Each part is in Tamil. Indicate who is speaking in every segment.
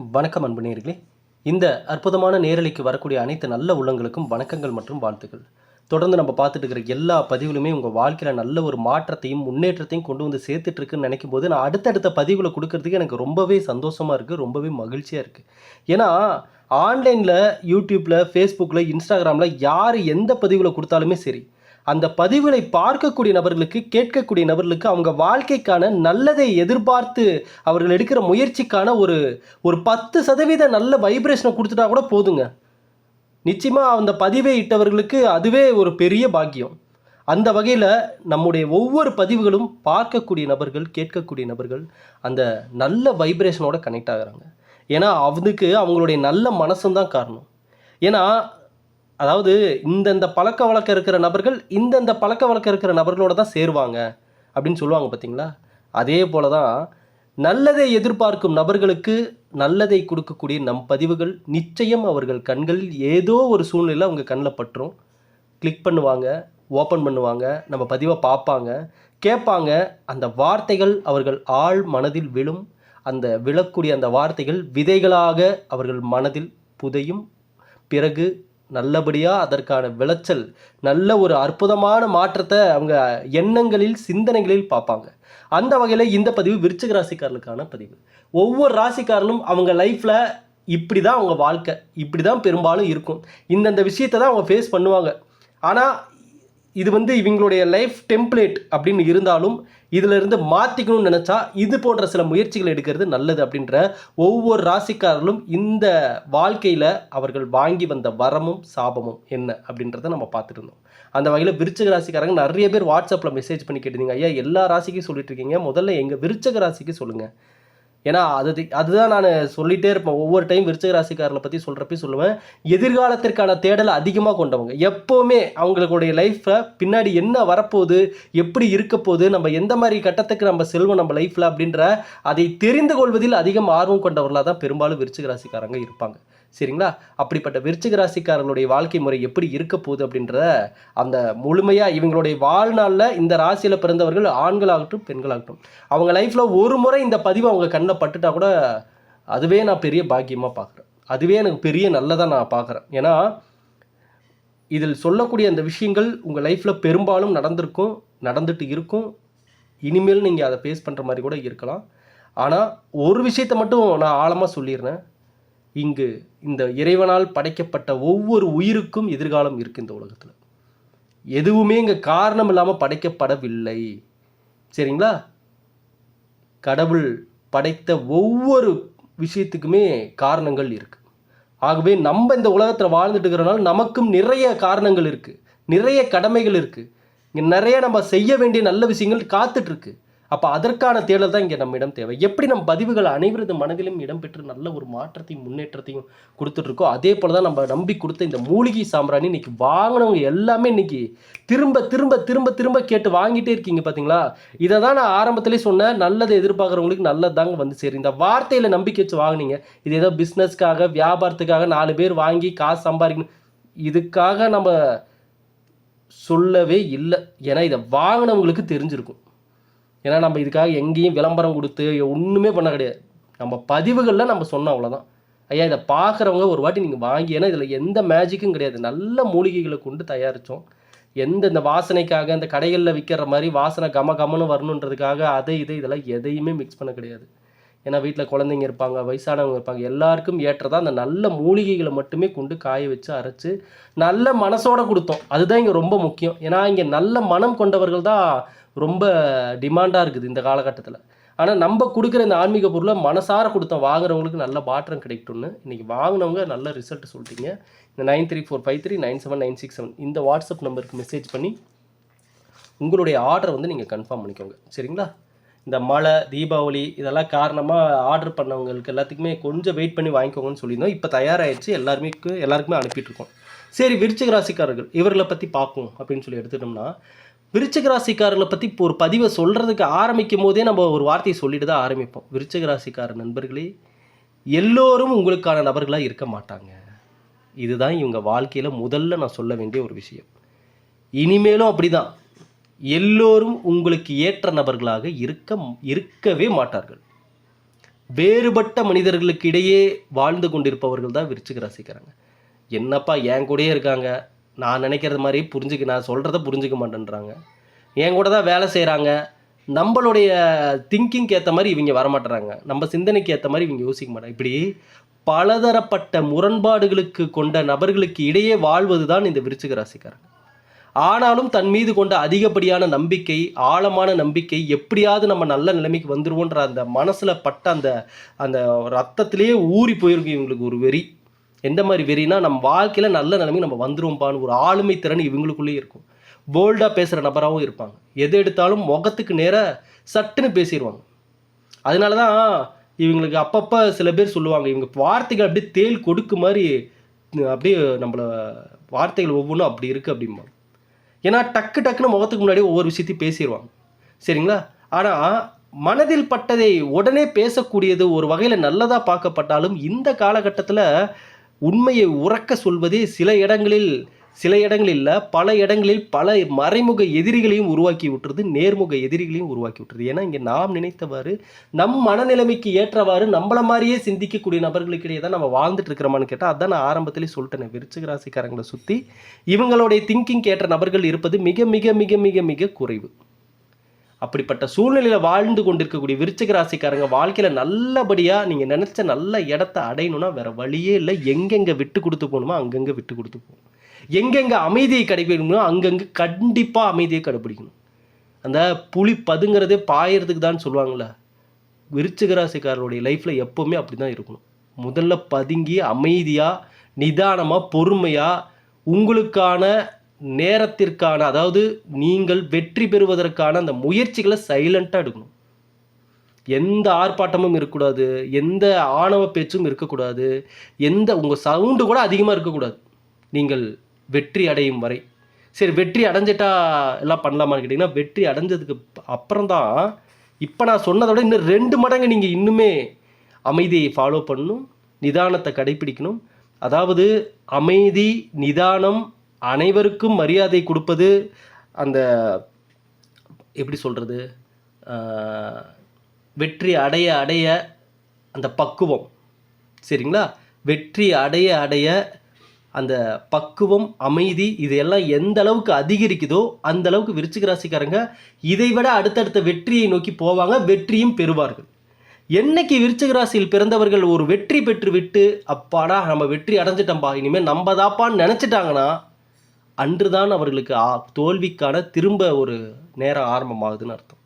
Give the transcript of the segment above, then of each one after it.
Speaker 1: வணக்கம் அன்பு இந்த அற்புதமான நேரலைக்கு வரக்கூடிய அனைத்து நல்ல உள்ளங்களுக்கும் வணக்கங்கள் மற்றும் வாழ்த்துக்கள். தொடர்ந்து நம்ம பார்த்துட்டு இருக்கிற எல்லா பதிவுகளுமே உங்கள் வாழ்க்கையில் நல்ல ஒரு மாற்றத்தையும் முன்னேற்றத்தையும் கொண்டு வந்து சேர்த்துட்ருக்குன்னு நினைக்கும் போது நான் அடுத்தடுத்த பதிவுகளை கொடுக்கறதுக்கு எனக்கு ரொம்பவே சந்தோஷமாக இருக்குது ரொம்பவே மகிழ்ச்சியாக இருக்குது ஏன்னா ஆன்லைனில் யூடியூப்பில் ஃபேஸ்புக்கில் இன்ஸ்டாகிராமில் யார் எந்த பதிவுகளை கொடுத்தாலுமே சரி அந்த பதிவுகளை பார்க்கக்கூடிய நபர்களுக்கு கேட்கக்கூடிய நபர்களுக்கு அவங்க வாழ்க்கைக்கான நல்லதை எதிர்பார்த்து அவர்கள் எடுக்கிற முயற்சிக்கான ஒரு ஒரு பத்து சதவீத நல்ல வைப்ரேஷனை கொடுத்துட்டா கூட போதுங்க. நிச்சயமாக அந்த பதிவை இட்டவர்களுக்கு அதுவே ஒரு பெரிய பாக்கியம். அந்த வகையில் நம்முடைய ஒவ்வொரு பதிவுகளும் பார்க்கக்கூடிய நபர்கள் கேட்கக்கூடிய நபர்கள் அந்த நல்ல வைப்ரேஷனோட கனெக்ட் ஆகுறாங்க. ஏன்னா அதுக்கு அவங்களுடைய நல்ல மனசும் தான் காரணம். ஏன்னா அதாவது இந்தந்த பழக்க வழக்கம் இருக்கிற நபர்கள் இந்தந்த பழக்க வழக்கம் இருக்கிற நபர்களோட தான் சேருவாங்க அப்படின்னு சொல்லுவாங்க பார்த்தீங்களா? அதே போல தான் நல்லதை எதிர்பார்க்கும் நபர்களுக்கு நல்லதை கொடுக்கக்கூடிய நம் பதிவுகள் நிச்சயம் அவர்கள் கண்களில் ஏதோ ஒரு சூழ்நிலை அவங்க கண்ணில் பற்றும் கிளிக் பண்ணுவாங்க ஓப்பன் பண்ணுவாங்க நம்ம பதிவை பார்ப்பாங்க. கேட்பாங்க அந்த வார்த்தைகள் அவர்கள் ஆழ் மனதில் விழும். அந்த விழக்கூடிய அந்த வார்த்தைகள் விதைகளாக அவர்கள் மனதில் புதையும். பிறகு நல்லபடியாக அதற்கான விளைச்சல் நல்ல ஒரு அற்புதமான மாற்றத்தை அவங்க எண்ணங்களில் சிந்தனைகளில் பார்ப்பாங்க. அந்த வகையில் இந்த பதிவு விருச்சிக ராசிக்காரர்களுக்கான பதிவு. ஒவ்வொரு ராசிக்காரனும் அவங்க லைஃப்பில் இப்படி தான் அவங்க வாழ்க்கை இப்படி தான் பெரும்பாலும் இருக்கும். இந்தந்த விஷயத்தை தான் அவங்க ஃபேஸ் பண்ணுவாங்க. ஆனால் இது வந்து இவங்களுடைய லைஃப் டெம்ப்ளேட் அப்படின்னு இருந்தாலும் இதிலிருந்து மாற்றிக்கணும்னு நினச்சா இது போன்ற சில முயற்சிகள் எடுக்கிறது நல்லது அப்படின்ற ஒவ்வொரு ராசிக்காரர்களும் இந்த வாழ்க்கையில் அவர்கள் வாங்கி வந்த வரமும் சாபமும் என்ன அப்படின்றத நம்ம பார்த்துட்டு இருந்தோம். அந்த வகையில் விருச்சக ராசிக்காரங்க நிறைய பேர் வாட்ஸ்அப்பில் மெசேஜ் பண்ணி கேட்டிருந்தீங்க. ஐயா எல்லா ராசிக்கும் சொல்லிட்டு இருக்கீங்க. முதல்ல எங்கள் விருச்சக ராசிக்கு சொல்லுங்கள் ஏன்னா அது அதுதான் நான் சொல்லிகிட்டே இருப்பேன். ஒவ்வொரு டைம் விருச்சிக ராசிக்காரர்களை பற்றி சொல்கிறப்ப சொல்லுவேன். எதிர்காலத்திற்கான தேடலை அதிகமாக கொண்டவங்க. எப்போவுமே அவங்களுடைய லைஃப்பை பின்னாடி என்ன வரப்போகுது எப்படி இருக்க போகுது நம்ம எந்த மாதிரி கட்டத்துக்கு நம்ம செல்வோம் நம்ம லைஃப்பில் அப்படின்ற அதை தெரிந்து கொள்வதில் அதிகம் ஆர்வம் கொண்டவர்களாக தான் பெரும்பாலும் விருச்சிக ராசிக்காரங்க இருப்பாங்க. சரிங்களா? அப்படிப்பட்ட விருச்சிக ராசிக்காரர்களுடைய வாழ்க்கை முறை எப்படி இருக்க போகுது அப்படின்றத அந்த முழுமையாக இவங்களுடைய வாழ்நாளில் இந்த ராசியில் பிறந்தவர்கள் ஆண்களாகட்டும் பெண்களாகட்டும் அவங்க லைஃப்பில் ஒரு முறை இந்த பதிவு அவங்க கண்ணில் பட்டுட்டா கூட அதுவே நான் பெரிய பாக்கியமாக பார்க்குறேன் அதுவே எனக்கு பெரிய நல்லதாக நான் பார்க்குறேன் ஏன்னா இதில் சொல்லக்கூடிய அந்த விஷயங்கள் உங்கள் லைஃப்பில் பெரும்பாலும் நடந்திருக்கும் நடந்துட்டு இருக்கும். இனிமேல் நீங்கள் அதை ஃபேஸ் பண்ணுற மாதிரி கூட இருக்கலாம். ஆனால் ஒரு விஷயத்தை மட்டும் நான் ஆழமாக சொல்லிடுறேன். இங்கு இந்த இறைவனால் படைக்கப்பட்ட ஒவ்வொரு உயிருக்கும் எதிர்காலம் இருக்குது இந்த உலகத்தில். எதுவுமே இங்கே காரணம் இல்லாமல் படைக்கப்படவில்லை. சரிங்களா? கடவுள் படைத்த ஒவ்வொரு விஷயத்துக்குமே காரணங்கள் இருக்குது ஆகவே நம்ம இந்த உலகத்தில் வாழ்ந்துட்டு இருக்கிறனால நமக்கும் நிறைய காரணங்கள் இருக்குது நிறைய கடமைகள் இருக்குது இங்கே நிறைய நம்ம செய்ய வேண்டிய நல்ல விஷயங்கள் காத்துட்ருக்கு அப்போ அதற்கான தேடல் தான் இங்கே நம்மிடம் தேவை. எப்படி நம்ம பதிவுகள் அனைவரது மனதிலும் இடம்பெற்று நல்ல ஒரு மாற்றத்தையும் முன்னேற்றத்தையும் கொடுத்துட்ருக்கோ அதே போல் தான் நம்ம நம்பி கொடுத்த இந்த மூலிகை சாம்பிராணி இன்னைக்கு வாங்கினவங்க எல்லாமே இன்றைக்கி திரும்ப திரும்ப திரும்ப திரும்ப கேட்டு வாங்கிட்டே இருக்கீங்க பார்த்தீங்களா இதை தான் நான் ஆரம்பத்திலே சொன்னேன். நல்லதை எதிர்பார்க்குறவங்களுக்கு நல்லது தாங்க வந்து சரி இந்த வார்த்தையில் நம்பிக்கை வச்சு வாங்கினீங்க. இது ஏதோ பிஸ்னஸ்க்காக வியாபாரத்துக்காக நாலு பேர் வாங்கி காசு சம்பாதிக்கணும் இதுக்காக நம்ம சொல்லவே இல்லை. ஏன்னா இதை வாங்கினவங்களுக்கு தெரிஞ்சிருக்கும். ஏன்னா நம்ம இதுக்காக எங்கேயும் விளம்பரம் கொடுத்து ஒன்றுமே பண்ண கிடையாது. நம்ம பதிவுகளில் நம்ம சொன்னோம் அவ்வளோதான் ஐயா இதை பார்க்குறவங்க ஒரு வாட்டி நீங்கள் வாங்கி ஏன்னா இதில் எந்த மேஜிக்கும் கிடையாது. நல்ல மூலிகைகளை கொண்டு தயாரித்தோம் எந்த இந்த வாசனைக்காக இந்த கடைகளில் விற்கிற மாதிரி வாசனை கம கமன்னு வரணுன்றதுக்காக அதை இதை இதெல்லாம் எதையுமே மிக்ஸ் பண்ண கிடையாது. ஏன்னா வீட்டில் குழந்தைங்க இருப்பாங்க வயசானவங்க இருப்பாங்க எல்லாருக்கும் ஏற்றதாக அந்த நல்ல மூலிகைகளை மட்டுமே கொண்டு காய வச்சு அரைச்சி நல்ல மனசோட கொடுத்தோம். அதுதான் இங்கே ரொம்ப முக்கியம். ஏன்னா இங்கே நல்ல மனம் கொண்டவர்கள் தான் ரொம்ப டிமாண்டாக இருக்குது இந்த காலகட்டத்தில். ஆனால் நம்ம கொடுக்குற இந்த ஆன்மீக பொருளை மனசார கொடுத்தோம் வாங்குறவங்களுக்கு நல்ல மாற்றம் கிடைக்கட்டும்னு இன்றைக்கி வாங்கினவங்க நல்ல ரிசல்ட் சொல்லிட்டீங்க. இந்த nine three four five three nine seven nine six seven இந்த வாட்ஸ்அப் நம்பருக்கு மெசேஜ் பண்ணி உங்களுடைய ஆர்டரை வந்து நீங்கள் கன்ஃபார்ம் பண்ணிக்கோங்க. சரிங்களா? இந்த மழை தீபாவளி இதெல்லாம் காரணமாக ஆர்டர் பண்ணவங்களுக்கு எல்லாத்துக்குமே கொஞ்சம் வெயிட் பண்ணி வாங்கிக்கோங்கன்னு சொல்லியிருந்தோம். இப்போ தயாராகிடுச்சு எல்லாருமே எல்லாருக்குமே அனுப்பிட்டுருக்கோம் சரி விருச்சிக ராசிக்காரர்கள் இவர்களை பற்றி பார்ப்போம் அப்படின்னு சொல்லி எடுத்துட்டோம்னா விருச்சிக ராசிக்காரர்களை பற்றி இப்போ ஒரு பதிவை சொல்கிறதுக்கு ஆரம்பிக்கும் போதே நம்ம ஒரு வார்த்தையை சொல்லிட்டு தான் ஆரம்பிப்போம். விருச்சிக ராசிக்கார நண்பர்களே எல்லோரும் உங்களுக்கான நபர்களாக இருக்க மாட்டாங்க. இதுதான் இவங்க வாழ்க்கையில் முதல்ல நான் சொல்ல வேண்டிய ஒரு விஷயம். இனிமேலும் அப்படிதான். எல்லோரும் உங்களுக்கு ஏற்ற நபர்களாக இருக்க இருக்கவே மாட்டார்கள். வேறுபட்ட மனிதர்களுக்கு இடையே வாழ்ந்து கொண்டிருப்பவர்கள் தான் விருச்சிக ராசிக்கிறாங்க என்னப்பா என் கூடயே இருக்காங்க? நான் நினைக்கிறது மாதிரி புரிஞ்சுக்க நான் சொல்கிறத புரிஞ்சிக்க மாட்டேன்றாங்க. என் கூட தான் வேலை செய்கிறாங்க நம்மளுடைய திங்கிங்க்கு ஏற்ற மாதிரி இவங்க வரமாட்டுறாங்க. நம்ம சிந்தனைக்கு ஏற்ற மாதிரி இவங்க யோசிக்க மாட்டாங்க. இப்படி பலதரப்பட்ட முரண்பாடுகளுக்கு கொண்ட நபர்களுக்கு இடையே வாழ்வது தான் இந்த விருச்சிக ராசிக்காரங்க. ஆனாலும் தன் மீது கொண்ட அதிகப்படியான நம்பிக்கை ஆழமான நம்பிக்கை எப்படியாவது நம்ம நல்ல நிலைமைக்கு வந்துடுவோன்ற அந்த மனசில் பட்ட அந்த அந்த ரத்தத்திலேயே ஊறி போயிருக்கு இவங்களுக்கு ஒரு வெறி. எந்த மாதிரி வெறினா நம்ம வாழ்க்கையில் நல்ல நிலைமைக்கு நம்ம வந்துருவோம்பான்னு ஒரு ஆளுமை திறன் இவங்களுக்குள்ளேயே இருக்கும். போல்டாக பேசுகிற நபராகவும் இருப்பாங்க. எது எடுத்தாலும் முகத்துக்கு நேராக சட்டுன்னு பேசிடுவாங்க அதனால தான் இவங்களுக்கு அப்பப்போ சில பேர் சொல்லுவாங்க இவங்க வார்த்தைகள் அப்படியே தேள் கொடுக்கு மாதிரி அப்படியே நம்மள வார்த்தைகள் ஒவ்வொன்றும் அப்படி இருக்குது அப்படிம்பாங்க. ஏன்னா டக்கு டக்குன்னு முகத்துக்கு முன்னாடி ஒவ்வொரு விஷயத்தையும் பேசிடுவாங்க சரிங்களா? ஆனால் மனதில் பட்டதை உடனே பேசக்கூடியது ஒரு வகையில் நல்லதாக பார்க்கப்பட்டாலும் இந்த காலகட்டத்தில் உண்மையை உறக்க சொல்வதே சில இடங்களில் சில இடங்களில் பல இடங்களில் பல மறைமுக எதிரிகளையும் உருவாக்கி விட்டுறது நேர்முக எதிரிகளையும் உருவாக்கி விட்டுறது ஏன்னா இங்கே நாம் நினைத்தவாறு நம் மனநிலைமைக்கு ஏற்றவாறு நம்மள மாதிரியே சிந்திக்கக்கூடிய நபர்களுக்கிடையே தான் நம்ம வாழ்ந்துட்டு இருக்கிறோமான்னு கேட்டால் அதான் நான் ஆரம்பத்திலே சொல்லிட்டேன் விருச்சிக ராசிக்காரங்களை சுற்றி இவங்களுடைய திங்கிங் ஏற்ற நபர்கள் இருப்பது மிக மிக மிக மிக மிக குறைவு. அப்படிப்பட்ட சூழ்நிலையில் வாழ்ந்து கொண்டிருக்கக்கூடிய விருச்சிக ராசிக்காரங்க வாழ்க்கையில் நல்லபடியாக நீங்கள் நினச்ச நல்ல இடத்த அடையணும்னா வேறு வழியே இல்லை. எங்கெங்கே விட்டு கொடுத்து போகணுமோ அங்கங்கே விட்டு கொடுத்து போகணும். எங்கெங்கே அமைதியை கடைபிடிக்கணுமோ அங்கங்கே கண்டிப்பாக அமைதியை கடைபிடிக்கணும். அந்த புலி பதுங்கிறதே பாயறதுக்கு தான் சொல்லுவாங்களே விருச்சிக ராசிக்காரருடைய லைஃப்பில் எப்போவுமே அப்படி தான் இருக்கணும். முதல்ல பதுங்கி அமைதியாக நிதானமாக பொறுமையாக உங்களுக்கான நேரத்திற்கான அதாவது நீங்கள் வெற்றி பெறுவதற்கான அந்த முயற்சிகளை சைலண்ட்டாக எடுக்கணும். எந்த ஆர்ப்பாட்டமும் இருக்கக்கூடாது எந்த ஆணவ பேச்சும் இருக்கக்கூடாது எந்த உங்கள் சவுண்டு கூட அதிகமாக இருக்கக்கூடாது. நீங்கள் வெற்றி அடையும் வரை. சரி வெற்றி அடைஞ்சிட்டா எல்லாம் பண்ணலாமான்னு கேட்டிங்கன்னா வெற்றி அடைஞ்சதுக்கு அப்புறம் தான் இப்போ நான் சொன்னதை விட இன்னும் ரெண்டு மடங்கு நீங்கள் இன்னுமே அமைதியை ஃபாலோ பண்ணணும் நிதானத்தை கடைப்பிடிக்கணும். அதாவது அமைதி நிதானம் அனைவருக்கும் மரியாதை கொடுப்பது அந்த எப்படி சொல்கிறது வெற்றி அடைய அடைய அந்த பக்குவம். சரிங்களா? வெற்றி அடைய அடைய அந்த பக்குவம் அமைதி இதையெல்லாம் எந்த அளவுக்கு அதிகரிக்குதோ அந்த அளவுக்கு விருச்சிக ராசிக்காரங்க இதை விட அடுத்தடுத்த வெற்றியை நோக்கி போவாங்க வெற்றியும் பெறுவார்கள். என்னைக்கு விருச்சிக ராசியில் பிறந்தவர்கள் ஒரு வெற்றி பெற்று விட்டு அப்பாடா நம்ம வெற்றி அடைஞ்சிட்டோம்பா இனிமேல் நம்ம தாப்பான்னு நினச்சிட்டாங்கன்னா அன்றுதான் அவர்களுக்கு ஆ- தோல்விக்கான திரும்ப ஒரு நேரம் ஆரம்பமாகுதுன்னு அர்த்தம்.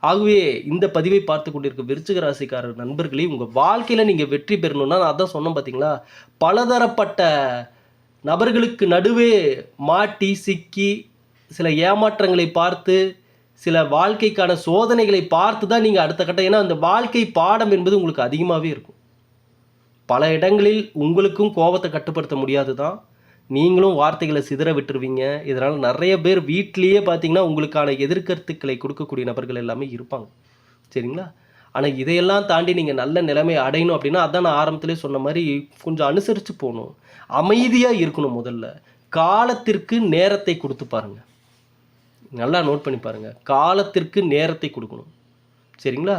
Speaker 1: ஆகவே இந்த பதிவை பார்த்து கொண்டிருக்க விருச்சிக ராசிக்காரர் நண்பர்களே உங்கள் வாழ்க்கையில் நீங்கள் வெற்றி பெறணும்னா நான் அதான் சொன்னேன் பார்த்தீங்களா பலதரப்பட்ட நபர்களுக்கு நடுவே மாட்டி சிக்கி சில ஏமாற்றங்களை பார்த்து சில வாழ்க்கைக்கான சோதனைகளை பார்த்து தான் நீங்கள் அடுத்த கட்டம். ஏன்னா அந்த வாழ்க்கை பாடம் என்பது உங்களுக்கு அதிகமாகவே இருக்கும். பல இடங்களில் உங்களுக்கும் கோபத்தை கட்டுப்படுத்த முடியாது தான் நீங்களும் வார்த்தைகளை சிதற விட்டுருவீங்க. இதனால் நிறைய பேர் வீட்லேயே பார்த்தீங்கன்னா உங்களுக்கான எதிர்கருத்துக்களை கொடுக்கக்கூடிய நபர்கள் எல்லாமே இருப்பாங்க. சரிங்களா? ஆனால் இதையெல்லாம் தாண்டி நீங்கள் நல்ல நிலைமை அடையணும் அப்படின்னா அதான் நான் ஆரம்பத்திலே சொன்ன மாதிரி கொஞ்சம் அனுசரித்து போகணும். அமைதியாக இருக்கணும் முதல்ல. காலத்திற்கு நேரத்தை கொடுத்து பாருங்க. நல்லா நோட் பண்ணி பாருங்கள் காலத்திற்கு நேரத்தை கொடுக்கணும். சரிங்களா?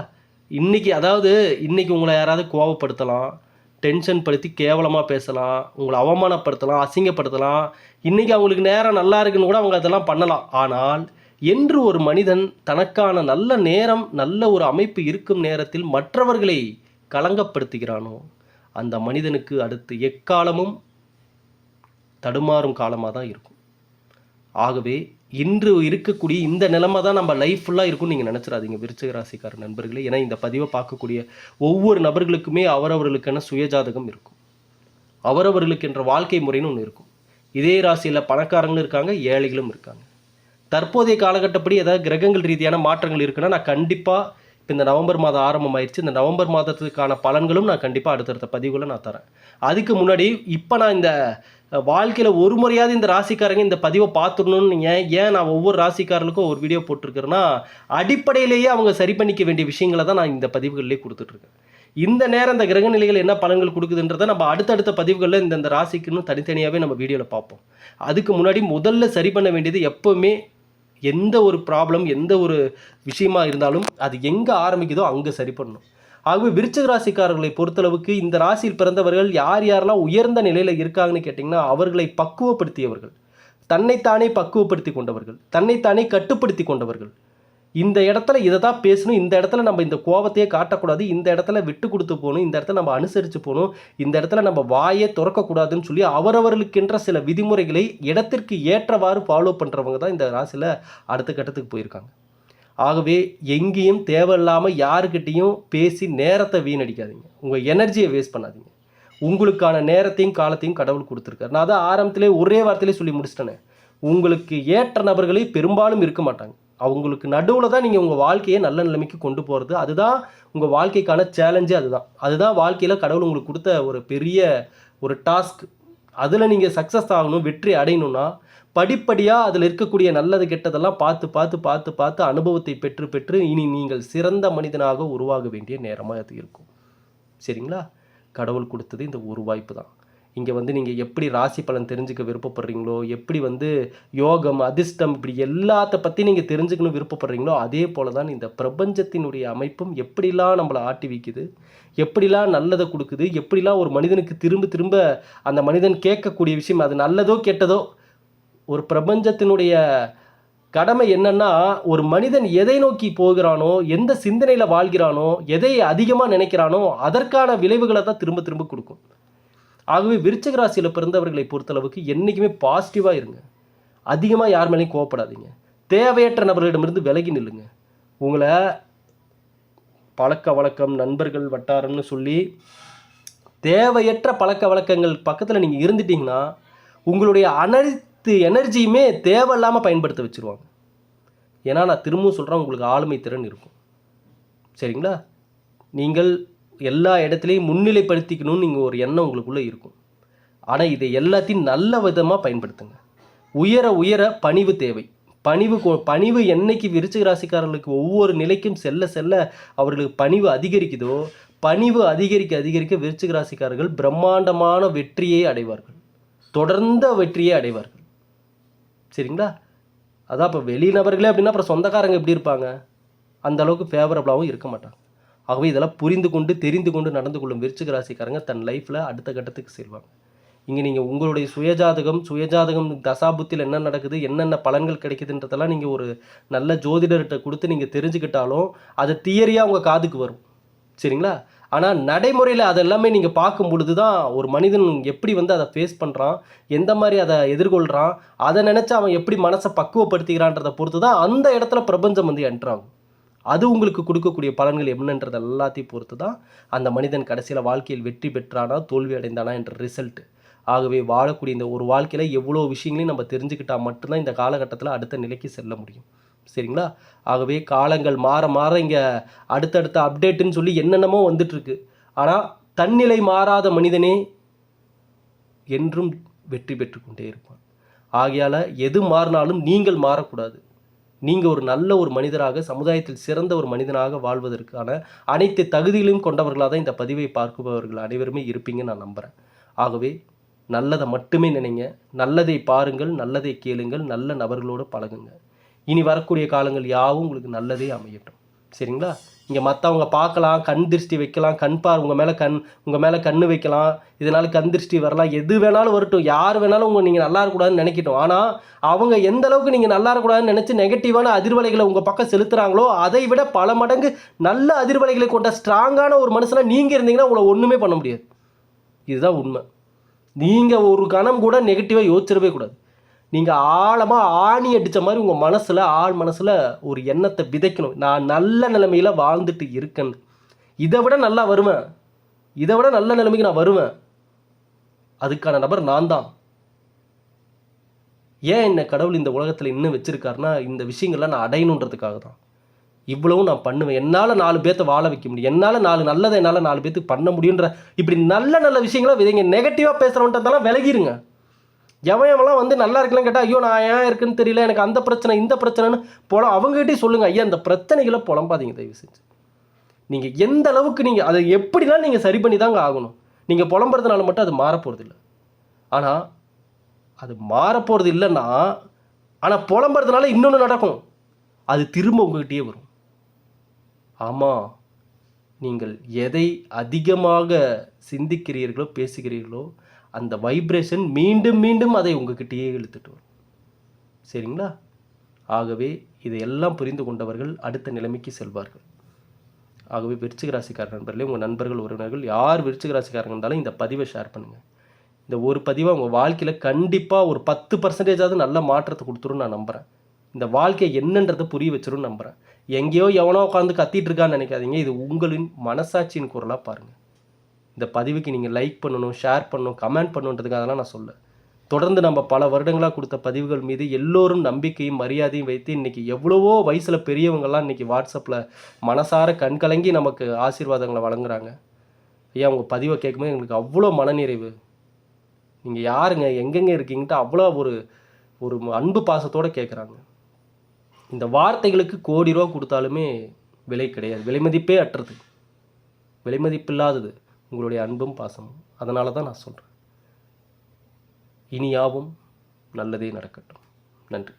Speaker 1: இன்றைக்கி அதாவது இன்னைக்கு உங்களை யாராவது கோவப்படுத்தலாம். டென்ஷன் படுத்தி கேவலமாக பேசலாம் உங்களை அவமானப்படுத்தலாம் அசிங்கப்படுத்தலாம். இன்றைக்கி அவங்களுக்கு நேரம் நல்லா இருக்குன்னு கூட அவங்க அதெல்லாம் பண்ணலாம். ஆனால் என்று ஒரு மனிதன் தனக்கான நல்ல நேரம் நல்ல ஒரு அமைப்பு இருக்கும் நேரத்தில் மற்றவர்களை களங்கப்படுத்துகிறானோ அந்த மனிதனுக்கு அடுத்து எக்காலமும் தடுமாறும் காலமாக தான் இருக்கும். ஆகவே இன்று இருக்கக்கூடிய இந்த நிலைமை தான் நம்ம லைஃப் ஃபுல்லாக இருக்கும்னு நீங்கள் நினச்சிடாதீங்க விருச்சிக ராசிக்கார நண்பர்களே. ஏன்னா இந்த பதிவை பார்க்கக்கூடிய ஒவ்வொரு நபர்களுக்குமே அவரவர்களுக்கான சுயஜாதகம் இருக்கும். அவரவர்களுக்கு என்ற வாழ்க்கை முறைன்னு ஒன்று இருக்கும். இதே ராசியில் பணக்காரங்களும் இருக்காங்க ஏழைகளும் இருக்காங்க. தற்போதைய காலகட்டப்படி ஏதாவது கிரகங்கள் ரீதியான மாற்றங்கள் இருக்குன்னா நான் கண்டிப்பாக இப்போ இந்த நவம்பர் மாதம் ஆரம்பம் ஆயிடுச்சு இந்த நவம்பர் மாதத்துக்கான பலன்களும் நான் கண்டிப்பாக அடுத்தடுத்த பதிவுகளை நான் தரேன். அதுக்கு முன்னாடி இப்போ நான் இந்த வாழ்க்கையில் ஒரு முறையாவது இந்த ராசிக்காரங்க இந்த பதிவை பார்த்துடணும்னு ஏன் ஏன் நான் ஒவ்வொரு ராசிக்காரர்களுக்கும் ஒரு வீடியோ போட்டிருக்கிறேன்னா அடிப்படையிலேயே அவங்க சரி பண்ணிக்க வேண்டிய விஷயங்களை தான் நான் இந்த பதிவுகள்லேயே கொடுத்துட்ருக்கேன். இந்த நேரம் இந்த கிரக நிலைகள் என்ன பலன்கள் கொடுக்குதுன்றதை நம்ம அடுத்தடுத்த பதிவுகளில் இந்த இந்த ராசிக்குன்னு தனித்தனியாகவே நம்ம வீடியோவில் பார்ப்போம். அதுக்கு முன்னாடி முதல்ல சரி பண்ண வேண்டியது எப்போவுமே எந்த ஒரு ப்ராப்ளம் எந்த ஒரு விஷயமா இருந்தாலும் அது எங்கே ஆரம்பிக்குதோ அங்கே சரி பண்ணணும். ஆகவே விருச்சக ராசிக்காரர்களை பொறுத்தளவுக்கு இந்த ராசியில் பிறந்தவர்கள் யார் யாரெல்லாம் உயர்ந்த நிலையில் இருக்காங்கன்னு கேட்டிங்கன்னா அவர்களை பக்குவப்படுத்தியவர்கள். தன்னைத்தானே பக்குவப்படுத்தி கொண்டவர்கள். தன்னைத்தானே கட்டுப்படுத்தி கொண்டவர்கள். இந்த இடத்துல இதை தான் பேசணும் இந்த இடத்துல நம்ம இந்த கோபத்தையே காட்டக்கூடாது இந்த இடத்துல விட்டு கொடுத்து போகணும் இந்த இடத்துல நம்ம அனுசரித்து போகணும் இந்த இடத்துல நம்ம வாயை திறக்கக்கூடாதுன்னு சொல்லி அவரவர்களுக்கென்ற சில விதிமுறைகளை இடத்திற்கு ஏற்றவாறு ஃபாலோ பண்ணுறவங்க தான் இந்த ராசியில் அடுத்த கட்டத்துக்கு போயிருக்காங்க. ஆகவே எங்கேயும் தேவையில்லாமல் யாருக்கிட்டேயும் பேசி நேரத்தை வீணடிக்காதீங்க. உங்கள் எனர்ஜியை வேஸ்ட் பண்ணாதீங்க. உங்களுக்கான நேரத்தையும் காலத்தையும் கடவுள் கொடுத்துருக்காரு. நான் தான் ஆரம்பத்திலே ஒரே வார்த்தையிலே சொல்லி முடிச்சிட்டேனே. உங்களுக்கு ஏற்ற நபர்களே பெரும்பாலும் இருக்க மாட்டாங்க. அவங்களுக்கு நடுவில் தான் நீங்கள் உங்கள் வாழ்க்கையை நல்ல நிலைமைக்கு கொண்டு போகிறது அதுதான் உங்கள் வாழ்க்கைக்கான சேலஞ்சே அதுதான். அதுதான் வாழ்க்கையில் கடவுள் உங்களுக்கு கொடுத்த ஒரு பெரிய ஒரு டாஸ்க் அதில் நீங்கள் சக்ஸஸ் ஆகணும் வெற்றி அடையணும்னா படிப்படியாக அதில் இருக்கக்கூடிய நல்லது கெட்டதெல்லாம் பார்த்து பார்த்து பார்த்து பார்த்து அனுபவத்தை பெற்று பெற்று இனி நீங்கள் சிறந்த மனிதனாக உருவாக வேண்டிய நேரமாக அது இருக்கும். சரிங்களா? கடவுள் கொடுத்தது இந்த ஒரு வாய்ப்பு தான். இங்கே வந்து நீங்கள் எப்படி ராசி பலன் தெரிஞ்சுக்க விருப்பப்படுறீங்களோ எப்படி வந்து யோகம் அதிர்ஷ்டம் இப்படி எல்லாத்த பற்றி நீங்கள் தெரிஞ்சுக்கணும் விருப்பப்படுறீங்களோ அதே போல தான் இந்த பிரபஞ்சத்தினுடைய அமைப்பும் எப்படிலாம் நம்மளை ஆட்டி வைக்குது எப்படிலாம் நல்லதை கொடுக்குது எப்படிலாம் ஒரு மனிதனுக்கு திரும்ப திரும்ப அந்த மனிதன் கேட்கக்கூடிய விஷயம் அது நல்லதோ கெட்டதோ ஒரு பிரபஞ்சத்தினுடைய கடமை என்னன்னா ஒரு மனிதன் எதை நோக்கி போகிறானோ எந்த சிந்தனையில் வாழ்கிறானோ எதை அதிகமாக நினைக்கிறானோ அதற்கான விளைவுகளை தான் திரும்ப திரும்ப கொடுக்கும். ஆகவே விருச்சக ராசியில் பிறந்தவர்களை பொறுத்தளவுக்கு என்றைக்குமே பாசிட்டிவாக இருங்க. அதிகமாக யார் மேலேயும் கோவப்படாதீங்க. தேவையற்ற நபர்களிடமிருந்து விலகி நில்லுங்க. உங்களை பழக்க வழக்கம் நண்பர்கள் வட்டாரம்னு சொல்லி தேவையற்ற பழக்க வழக்கங்கள் பக்கத்தில் நீங்கள் இருந்துட்டீங்கன்னா உங்களுடைய அனைத்து எனர்ஜியுமே தேவையில்லாமல் பயன்படுத்த வச்சுருவாங்க. ஏன்னா நான் திரும்பவும் சொல்கிறேன் உங்களுக்கு ஆளுமை திறன் இருக்கும். சரிங்களா? நீங்கள் எல்லா இடத்துலையும் முன்னிலைப்படுத்திக்கணும்னு நீங்கள் ஒரு எண்ணம் உங்களுக்குள்ளே இருக்கும். ஆனால் இதை எல்லாத்தையும் நல்ல விதமாக பயன்படுத்துங்க. உயர உயர பணிவு தேவை. பணிவு பணிவு என்னைக்கு விருச்சிக ராசிக்காரர்களுக்கு ஒவ்வொரு நிலைக்கும் செல்ல செல்ல அவர்களுக்கு பணிவு அதிகரிக்குதோ பணிவு அதிகரிக்க அதிகரிக்க விருச்சிக ராசிக்காரர்கள் பிரம்மாண்டமான வெற்றியை அடைவார்கள். தொடர்ந்த வெற்றியை அடைவார்கள். சரிங்களா? அதான் இப்போ வெளிநபர்களே அப்படின்னா அப்புறம் சொந்தக்காரங்க எப்படி இருப்பாங்க? அந்த அளவுக்கு ஃபேவரபுளாகவும் இருக்க மாட்டாங்க. ஆகவே இதெல்லாம் புரிந்து கொண்டு தெரிந்து கொண்டு நடந்து கொள்ளும் விருச்சிக ராசிக்காரங்க தன் லைஃப்பில் அடுத்த கட்டத்துக்கு செல்வாங்க. இங்கே நீங்கள் உங்களுடைய சுயஜாதகம் சுயஜாதகம் தசாபுத்தில் என்ன நடக்குது என்னென்ன பலன்கள் கிடைக்குதுன்றதெல்லாம் நீங்கள் ஒரு நல்ல ஜோதிடர்கிட்ட கொடுத்து நீங்கள் தெரிஞ்சுக்கிட்டாலும் அது தியரியாக உங்கள் காதுக்கு வரும். சரிங்களா? ஆனால் நடைமுறையில் அதெல்லாமே நீங்கள் பார்க்கும் பொழுது தான் ஒரு மனிதன் எப்படி வந்து அதை ஃபேஸ் பண்ணுறான் எந்த மாதிரி அதை எதிர்கொள்கிறான் அதை நினச்சி அவன் எப்படி மனசை பக்குவப்படுத்திக்கிறான்றதை பொறுத்து தான் அந்த இடத்துல பிரபஞ்சம் வந்து என்ட்ராகும் அது உங்களுக்கு கொடுக்கக்கூடிய பலன்கள் என்னன்றது எல்லாத்தையும் பொறுத்து தான் அந்த மனிதன் கடைசியில் வாழ்க்கையில் வெற்றி பெற்றானா தோல்வி அடைந்தானா என்ற ரிசல்ட் ஆகவே வாழக்கூடிய இந்த ஒரு வாழ்க்கையில் எவ்வளோ விஷயங்களையும் நம்ம தெரிஞ்சுக்கிட்டால் மட்டும்தான் இந்த காலகட்டத்தில் அடுத்த நிலைக்கு செல்ல முடியும். சரிங்களா? ஆகவே காலங்கள் மாற மாற இங்கே அடுத்தடுத்த அப்டேட்டுன்னு சொல்லி என்னென்னமோ வந்துட்டுருக்கு. ஆனால் தன்னிலை மாறாத மனிதனே என்றும் வெற்றி பெற்று கொண்டே இருப்பான். ஆகையால் எது மாறினாலும் நீங்கள் மாறக்கூடாது. நீங்கள் ஒரு நல்ல ஒரு மனிதராக சமுதாயத்தில் சிறந்த ஒரு மனிதனாக வாழ்வதற்கான அனைத்து தகுதிகளையும் கொண்டவர்களாக தான் இந்த பதிவை பார்க்குபவர்கள் அனைவருமே இருப்பீங்கன்னு நான் நம்புகிறேன் ஆகவே நல்லதை மட்டுமே நினைங்க. நல்லதை பாருங்கள் நல்லதை கேளுங்கள் நல்ல நபர்களோடு பழகுங்க. இனி வரக்கூடிய காலங்கள் யாவும் உங்களுக்கு நல்லதே அமையட்டும். சரிங்களா? இங்கே மற்றவங்க பார்க்கலாம் கண் திருஷ்டி வைக்கலாம் கண் பார் உங்கள் மேலே கண் உங்கள் மேலே கண் வைக்கலாம். இதனால் கண் திருஷ்டி வரலாம். எது வேணாலும் வரட்டும். யார் வேணாலும் உங்கள் நீங்கள் நல்லா இருக்கக்கூடாதுன்னு நினைக்கட்டும். ஆனால் அவங்க எந்த அளவுக்கு நீங்கள் நல்லா இருக்கக்கூடாதுன்னு நினச்சி நெகட்டிவான அதிர்வலைகளை உங்கள் பக்கம் செலுத்துகிறாங்களோ அதை விட பல மடங்கு நல்ல அதிர்வலைகளை கொண்ட ஸ்ட்ராங்கான ஒரு மனுஷனாக நீங்கள் இருந்தீங்கன்னா உங்களை ஒன்றுமே பண்ண முடியாது. இதுதான் உண்மை. நீங்கள் ஒரு கணம் கூட நெகட்டிவாக யோசிச்சிடவே கூடாது. நீங்கள் ஆழமாக ஆணி அடித்த மாதிரி உங்கள் மனசில் ஆழ் மனசில் ஒரு எண்ணத்தை விதைக்கணும். நான் நல்ல நிலைமையில் வாழ்ந்துட்டு இருக்கேன். இதை விட நல்லா வருவேன். இதை விட நல்ல நிலைமைக்கு நான் வருவேன். அதுக்கான நபர் நான் தான். ஏன் என்ன கடவுள் இந்த உலகத்தில் இன்னும் வச்சிருக்காருன்னா இந்த விஷயங்கள்லாம் நான் அடையணுன்றதுக்காக தான். இவ்வளவும் நான் பண்ணுவேன். என்னால் நாலு பேர்த்த வாழ வைக்க முடியும். என்னால் நாலு நல்லதை என்னால் நாலு பேர்த்துக்கு பண்ண முடியுன்ற இப்படி நல்ல நல்ல விஷயங்களை விதைங்க. நெகட்டிவாக பேசுகிறவன்ட்டதெல்லாம் விலகிருங்க. எவன் எவன்லாம் வந்து நல்லா இருக்கலாம் கேட்டால் ஐயோ நான் ஏன் இருக்குன்னு தெரியல எனக்கு அந்த பிரச்சனை இந்த பிரச்சனைன்னு புலம். அவங்ககிட்டே சொல்லுங்கள் ஐயா அந்த பிரச்சனைகளை புலம்பாதீங்க தயவு செஞ்சு நீங்கள் எந்த அளவுக்கு நீங்கள் அதை எப்படிலாம் நீங்கள் சரி பண்ணி தாங்க ஆகணும். நீங்கள் புலம்புறதுனால மட்டும் அது மாறப்போகிறது இல்லை ஆனால் அது மாறப்போகிறது இல்லைன்னா ஆனால் புலம்புறதுனால இன்னொன்று நடக்கும். அது திரும்ப உங்ககிட்டயே வரும். ஆமாம் நீங்கள் எதை அதிகமாக சிந்திக்கிறீர்களோ பேசுகிறீர்களோ அந்த வைப்ரேஷன் மீண்டும் மீண்டும் அதை உங்ககிட்டயே இழுத்துட்டு வரும். சரிங்களா? ஆகவே இதையெல்லாம் புரிந்து கொண்டவர்கள் அடுத்த நிலைமைக்கு செல்வார்கள். ஆகவே விருச்சிக ராசிக்கார நண்பர்களே உங்கள் நண்பர்கள் உறவினர்கள் யார் விருச்சிக ராசிக்காரங்க இருந்தாலும் இந்த பதிவை ஷேர் பண்ணுங்கள் இந்த ஒரு பதிவை உங்கள் வாழ்க்கையில் கண்டிப்பாக ஒரு பத்து பர்சன்டேஜாவது நல்ல மாற்றத்தை கொடுத்துரும் நான் நம்புகிறேன் இந்த வாழ்க்கையை என்னன்றதை புரிய வச்சிரும் நம்புகிறேன் எங்கேயோ எவனோ உட்காந்து கத்திட்டு இருக்கான்னு நினைக்காதீங்க. இது உங்களின் மனசாட்சியின் குரலாக பாருங்கள் இந்த பதிவுக்கு நீங்கள் லைக் பண்ணணும் ஷேர் பண்ணணும் கமெண்ட் பண்ணணுன்றதுக்காகலாம் நான் சொல்ல தொடர்ந்து நம்ம பல வருடங்களாக கொடுத்த பதிவுகள் மீது எல்லோரும் நம்பிக்கையும் மரியாதையும் வைத்து இன்றைக்கி எவ்வளவோ வயசில் பெரியவங்கள்லாம் இன்றைக்கி வாட்ஸ்அப்பில் மனசார கண்கலங்கி நமக்கு ஆசீர்வாதங்களை வழங்குறாங்க. ஐயா உங்கள் பதிவை கேட்கும்போது எங்களுக்கு அவ்வளோ மனநிறைவு. நீங்கள் யாருங்க? எங்கெங்கே இருக்கீங்கன்ட்டு அவ்வளோ ஒரு ஒரு அன்பு பாசத்தோடு கேட்குறாங்க. இந்த வார்த்தைகளுக்கு கோடி ரூபா கொடுத்தாலுமே விலை கிடையாது. விலைமதிப்பே அற்றது. விலை உங்களுடைய அன்பும் பாசமும். அதனால தான் நான் சொல்கிறேன் இனியாவும் நல்லதே நடக்கட்டும். நன்றி.